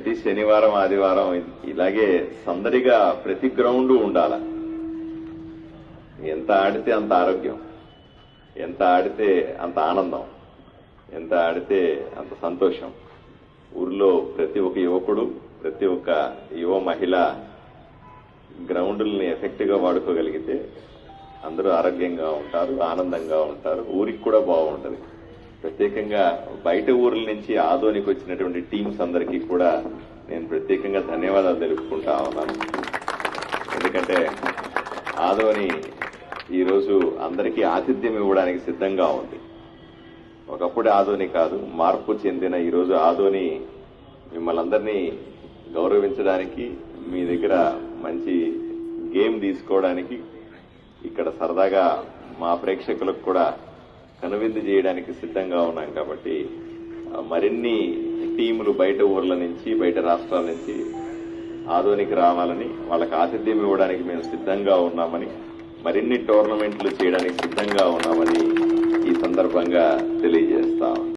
ప్రతి శనివారం ఆదివారం ఇలాగే సందడిగా ప్రతి గ్రౌండ్ ఉండాల. ఎంత ఆడితే అంత ఆరోగ్యం. ఎంత ఆడితే అంత ఆనందం. ఎంత ఆడితే అంత సంతోషం. ఊర్లో ప్రతి ఒక్క యువకుడు ప్రతి ఒక్క యువ మహిళ గ్రౌండ్లని ఎఫెక్ట్గా వాడుకోగలిగితే అందరూ ఆరోగ్యంగా ఉంటారు ఆనందంగా ఉంటారు. ఊరికి కూడా బాగుంటుంది. ప్రత్యేకంగా బయట ఊర్ల నుంచి ఆదోనికి వచ్చినటువంటి టీమ్స్ అందరికీ కూడా నేను ప్రత్యేకంగా ధన్యవాదాలు తెలుపుకుంటా ఉన్నాను. ఎందుకంటే ఆదోని ఈరోజు అందరికీ ఆతిథ్యం ఇవ్వడానికి సిద్ధంగా ఉంది. ఒకప్పుడు ఆదోని కాదు మార్పు చెందిన ఈరోజు ఆదోని మిమ్మల్ని అందరినీ గౌరవించడానికి మీ దగ్గర మంచి గేమ్ తీసుకోవడానికి ఇక్కడ సరదాగా మా ప్రేక్షకులకు కూడా కనువిందు చేయడానికి సిద్ధంగా ఉన్నాం కాబట్టి మరిన్ని టీములు బయట ఊర్ల నుంచి బయట రాష్ట్రాల నుంచి ఆధునిక రావాలని వాళ్ళకి ఆతిథ్యం ఇవ్వడానికి మేము సిద్ధంగా ఉన్నామని మరిన్ని టోర్నమెంట్లు చేయడానికి సిద్ధంగా ఉన్నామని ఈ సందర్భంగా తెలియజేస్తాం